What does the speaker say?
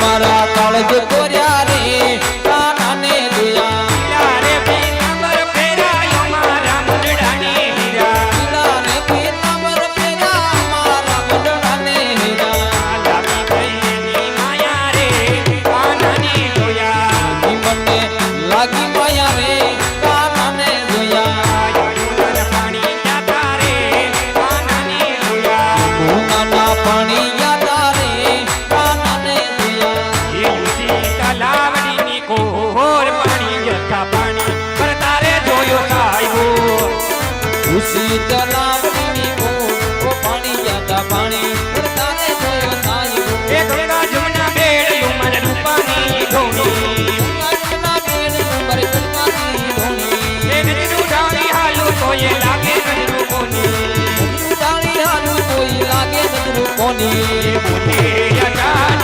મારા કાળજ કોની મોટી